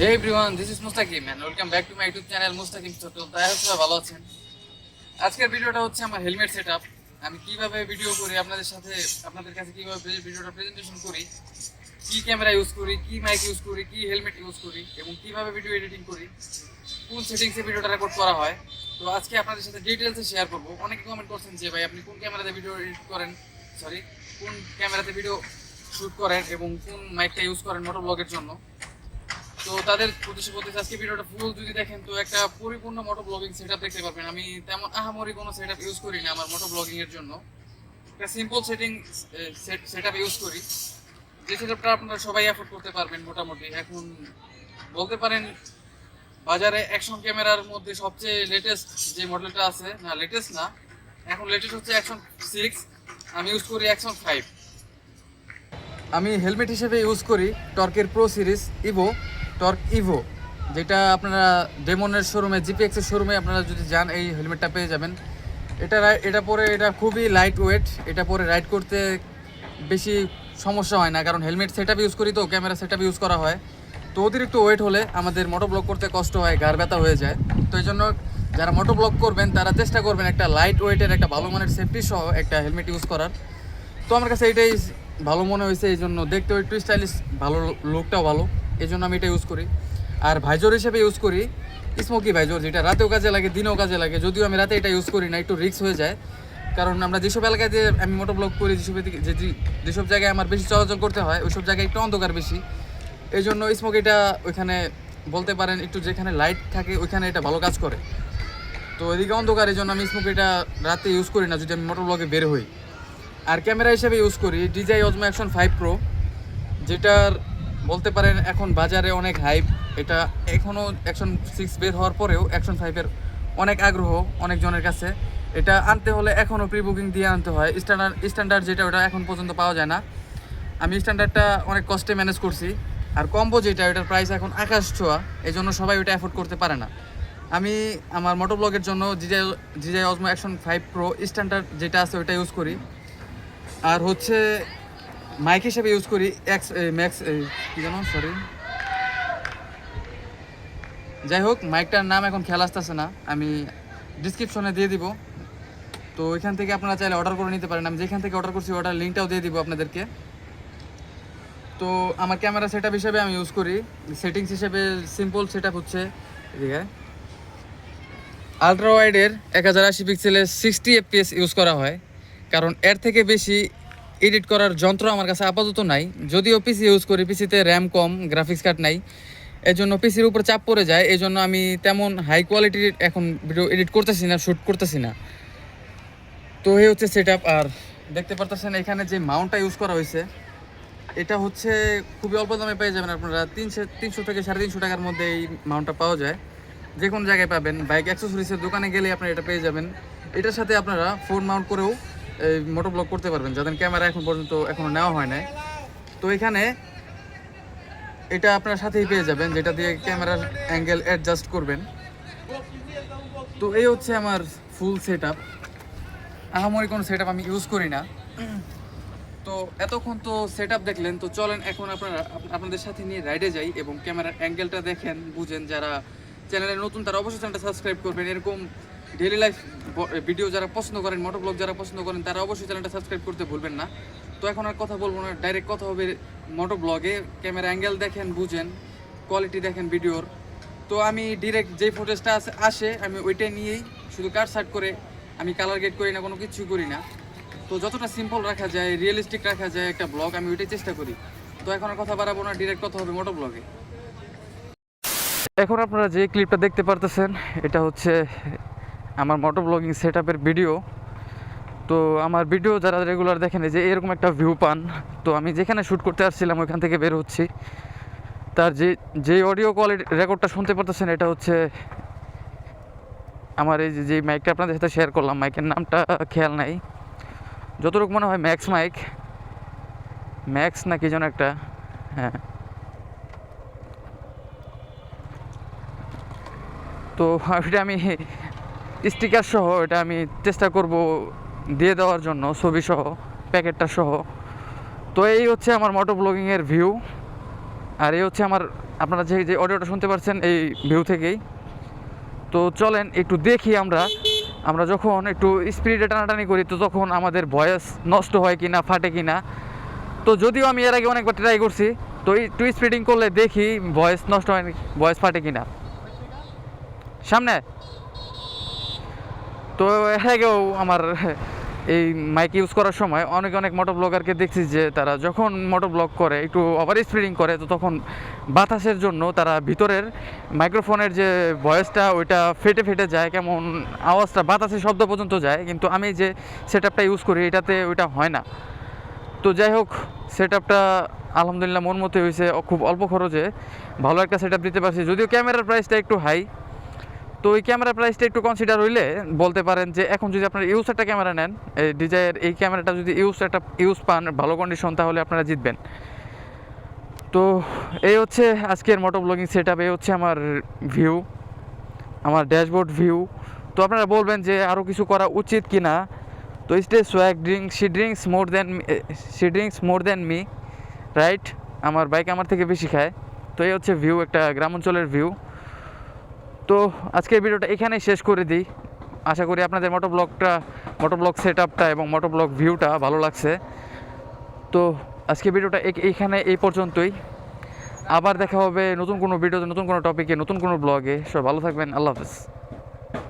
Hey everyone, this is Mustaqim and welcome back to my YouTube channel Mustaqim Tutorial. তাই সবাই ভালো আছেন আজকের ভিডিওটা হচ্ছে আমার হেলমেট সেটআপ আমি কীভাবে ভিডিও করি আপনাদের সাথে আপনাদের কাছে কীভাবে ভিডিওটা প্রেজেন্টেশন করি কি ক্যামেরা ইউজ করি কি মাইক ইউজ করি কি হেলমেট ইউজ করি এবং কীভাবে ভিডিও এডিটিং করি কোন সেটিংসে ভিডিওটা রেকর্ড করা হয়। তো আজকে আপনাদের সাথে ডিটেলসে শেয়ার করব। অনেকে কমেন্ট করছেন যে ভাই আপনি কোন ক্যামেরাতে ভিডিও এডিট করেন? সরি কোন ক্যামেরাতে ভিডিও শুট করেন এবং কোন মাইকটা ইউজ করেন মোটর ব্লগের জন্য? তো তাদের উদ্দেশ্যে বলতে আজকে ভিডিওটা ফুল যদি দেখেন, তো একটা পরিপূর্ণ মোটো ব্লগিং সেটআপ দেখতে পারবেন। আমি তেমন আহামরি কোনো সেটআপ ইউজ করি না আমার মোটো ব্লগিং এর জন্য। একটা সিম্পল সেটিং সেটআপ ইউজ করি। যে সেটআপটা আপনারা সবাই অ্যাফোর্ড করতে পারবেন মোটামুটি। এখন বলতে পারেন, বাজারে অ্যাকশন ক্যামেরার মধ্যে সবচেয়ে লেটেস্ট যে মডেলটা আছে, না লেটেস্ট না, এখন লেটেস্ট হচ্ছে অ্যাকশন সিক্স আমি ইউজ করি অ্যাকশন ফাইভ আমি হেলমেট হিসেবে ইউজ করি টর্কের pro series Evo Torque Evo, যেটা আপনারা ডেমনের শোরুমে জিপিএক্সের শোরুমে আপনারা যদি যান, এই হেলমেটটা পেয়ে যাবেন। এটা এটা পরে এটা খুবই লাইট ওয়েট এটা পরে রাইড করতে বেশি সমস্যা হয় না, কারণ হেলমেট সেটআপ ইউজ করি তো ক্যামেরা সেটআপ ইউজ করা হয়। তো অতিরিক্ত ওয়েট হলে আমাদের মোটো ব্লক করতে কষ্ট হয় ঘাড় ব্যথা হয়ে যায়। তো এই জন্য যারা মোটো ব্লক করবেন, তারা চেষ্টা করবেন একটা লাইট ওয়েটের একটা ভালো মানের সেফটি সহ একটা হেলমেট ইউজ করার। তো আমার কাছে এটাই ভালো মনে হয়েছে, এই জন্য দেখতেও একটু স্টাইলিশ ভালো লুকটাও ভালো। এই জন্য আমি এটা ইউজ করি। আর ভাইজর হিসেবে ইউজ করি স্মোকি ভাইজর, যেটা রাতেও কাজে লাগে, দিনেও কাজে লাগে। যদিও আমি রাতে এটা ইউজ করি না, একটু রিক্স হয়ে যায়। কারণ আমরা যেসব এলাকায় যে আমি মোটো ব্লগ করি, যেসব যে যেসব জায়গায় আমার বেশি চলাচল করতে হয়, ওইসব জায়গায় একটু অন্ধকার বেশি। এই জন্য স্মোকিটা ওইখানে বলতে পারেন একটু যেখানে লাইট থাকে, ওইখানে এটা ভালো কাজ করে। তো এদিকে অন্ধকার এই জন্য আমি স্মোকিটা রাতে ইউজ করি না, যদি আমি মোটর ব্লগে বের হই। আর ক্যামেরা হিসেবে ইউজ করি DJI Osmo action five pro যেটার বলতে পারেন এখন বাজারে অনেক হাইপ এটা এখনও অ্যাকশন সিক্স বের হওয়ার পরেও অ্যাকশন ফাইভের অনেক আগ্রহ অনেকজনের কাছে। এটা আনতে হলে এখনও প্রি বুকিং দিয়ে আনতে হয়। স্ট্যান্ডার্ড স্ট্যান্ডার্ড যেটা, ওটা এখন পর্যন্ত পাওয়া যায় না। আমি স্ট্যান্ডার্ডটা অনেক কষ্টে ম্যানেজ করছি। আর কম্বো যেটা, ওটার প্রাইস এখন আকাশ ছোঁয়া। এই জন্য সবাই ওটা অ্যাফোর্ড করতে পারে না। আমি আমার মোটো ব্লগের জন্য DJI DJI Osmo action five pro standard যেটা আছে ওটা ইউজ করি। আর হচ্ছে মাইক হিসেবে ইউজ করি এক্স ম্যাক্স কি জানো সরি যাই হোক মাইকটার নাম এখন খেয়াল আসতেছে না। আমি ডিসক্রিপশনে দিয়ে দিব। তো ওইখান থেকে আপনারা চাইলে অর্ডার করে নিতে পারেন। আমি যেখান থেকে অর্ডার করছি অর্ডার লিঙ্কটাও দিয়ে দিব আপনাদেরকে। তো আমার ক্যামেরা সেট হিসেবে আমি ইউজ করি। সেটিংস হিসেবে সিম্পল সেট হচ্ছে এদিকে। আলট্রা ওয়াইডের এক হাজার আশি পিক্সেলের সিক্সটি এফপিএস ইউজ করা হয়। কারণ এর থেকে বেশি এডিট করার যন্ত্র আমার কাছে আপাতত নাই। যদিও পিসি ইউজ করি পিসিতে র্যাম কম গ্রাফিক্স কার্ড নাই। এই জন্য পিসির উপর চাপ পড়ে যায় এই জন্য আমি তেমন হাই কোয়ালিটির এখন ভিডিও এডিট করতেছি না শ্যুট করতেছি না। তো এই হচ্ছে সেট আর দেখতে পারতেছেন এখানে যে মাউন্টটা ইউজ করা হয়েছে, এটা হচ্ছে খুবই অল্প দামে পেয়ে যাবেন আপনারা। তিনশো তিনশো থেকে সাড়ে তিনশো টাকার মধ্যে এই মাউন্টটা পাওয়া যায়। যে কোনো জায়গায় পাবেন। বাইক অ্যাক্সেসরিজের দোকানে গেলে আপনারা এটা পেয়ে যাবেন। এটার সাথে আপনারা ফোন মাউন্ট করেও এই মোটো ব্লক করতে পারবেন, যাদের ক্যামেরা এখন পর্যন্ত এখনও নেওয়া হয় না তো এখানে এটা আপনার সাথেই পেয়ে যাবেন, যেটা দিয়ে ক্যামেরার অ্যাঙ্গেল অ্যাডজাস্ট করবেন। তো এই হচ্ছে আমার ফুল সেট আপ আহামরি কোনো সেট আমি ইউজ করি না। তো এতক্ষণ তো সেট দেখলেন, তো চলেন এখন আপনারা, আপনাদের সাথে নিয়ে রাইডে যাই এবং ক্যামেরার অ্যাঙ্গেলটা দেখেন, বুঝেন যারা চ্যানেলে নতুন তারা অবশ্যই চ্যানেলটা সাবস্ক্রাইব করবেন। এরকম ডেইলি লাইফ ভিডিও যারা পছন্দ করেন মোটো ব্লগ যারা পছন্দ করেন, তারা অবশ্যই চ্যানেলটা সাবস্ক্রাইব করতে ভুলবেন না। তো এখন আর কথা বলব না ডাইরেক্ট কথা হবে মোটো ব্লগে ক্যামেরা অ্যাঙ্গেল দেখেন, বুঝেন কোয়ালিটি দেখেন ভিডিওর তো আমি ডিরেক্ট যেই ফুটেজটা আসে আমি ওইটাই নিয়েই শুধু কাট সার্ট করে আমি কালার গেট করি না, কোনো কিছু করি না। তো যতটা সিম্পল রাখা যায় রিয়েলিস্টিক রাখা যায় একটা ব্লগ আমি ওইটাই চেষ্টা করি। তো এখন আর কথা বাড়াবো না ডিরেক্ট কথা হবে মোটো ব্লগে এখন আপনারা যে ক্লিপটা দেখতে পারতেছেন, এটা হচ্ছে আমার মোটো ব্লগিং সেট ভিডিও তো আমার ভিডিও যারা রেগুলার দেখেন যে এরকম একটা ভিউ পান, তো আমি যেখানে শ্যুট করতে আসছিলাম, ওইখান থেকে বের হচ্ছি। তার যে যে অডিও কোয়ালিটি রেকর্ডটা শুনতে পারতেছেন, এটা হচ্ছে আমার এই যে মাইকটা আপনাদের সাথে শেয়ার করলাম মাইকের নামটা খেয়াল নাই। যতটুকু মনে হয় ম্যাক্স মাইক ম্যাক্স না কি যেন একটা হ্যাঁ। তো আমি স্টিকার সহ এটা আমি চেষ্টা করব দিয়ে দেওয়ার জন্য, ছবি সহ, প্যাকেটটা সহ। তো এই হচ্ছে আমার মোটো ব্লগিংয়ের ভিউ আর এই হচ্ছে আমার, আপনারা যে যে অডিওটা শুনতে পারছেন এই ভিউ থেকেই। তো চলেন একটু দেখি আমরা। আমরা যখন একটু স্পিডে টানাটানি করি, তো তখন আমাদের ভয়েস নষ্ট হয় কি না ফাটে কি না তো যদিও আমি এর আগে অনেকবার ট্রাই করছি, তো একটু স্পিডিং করলে দেখি ভয়েস নষ্ট হয় ভয়েস ফাটে কি না সামনে। তো আগেও আমার এই মাইক ইউজ করার সময় অনেক অনেক মোটো ব্লগারকে দেখছি যে তারা যখন মোটর ব্লগ করে, একটু ওভার স্পিডিং করে, তো তখন বাতাসের জন্য তারা ভিতরের মাইক্রোফোনের যে ভয়েসটা ওইটা ফেটে ফেটে যায়, কেমন আওয়াজটা, বাতাসের শব্দ পর্যন্ত যায়, কিন্তু আমি যে সেট ইউজ করি, এটাতে ওইটা হয় না। তো যাই হোক সেট আলহামদুলিল্লাহ মন মতো হয়েছে, খুব অল্প খরচে, ভালো একটা সেট দিতে পারছি। যদিও ক্যামেরার প্রাইসটা একটু হাই তো এই ক্যামেরা প্রাইসটা একটু কনসিডার হইলে বলতে পারেন যে এখন যদি আপনার ইউজ একটা ক্যামেরা নেন, এই ডিজাইয়ের এই ক্যামেরাটা যদি ইউজ একটা ইউজ পান ভালো কন্ডিশন তাহলে আপনারা জিতবেন। তো এই হচ্ছে আজকের মোটো ব্লগিং সেট আপ এই হচ্ছে আমার ভিউ আমার ড্যাশবোর্ড ভিউ তো আপনারা বলবেন যে আরও কিছু করা উচিত কি না তো stay swag drink she drinks more than she drinks more than me right আমার বাইক আমার থেকে বেশি খায়। তো এই হচ্ছে ভিউ একটা গ্রাম অঞ্চলের ভিউ তো আজকের ভিডিওটা এখানেই শেষ করে দিই। আশা করি আপনাদের মোটো ব্লগটা মোটো ব্লগ সেট আপটা এবং মোটো ব্লগ ভিউটা ভালো লাগছে। তো আজকে ভিডিওটা এইখানে এই পর্যন্তই। আবার দেখা হবে নতুন কোনো ভিডিওতে, নতুন কোনো টপিকে, নতুন কোনো ব্লগে। সব ভালো থাকবেন। আল্লাহ হাফেজ।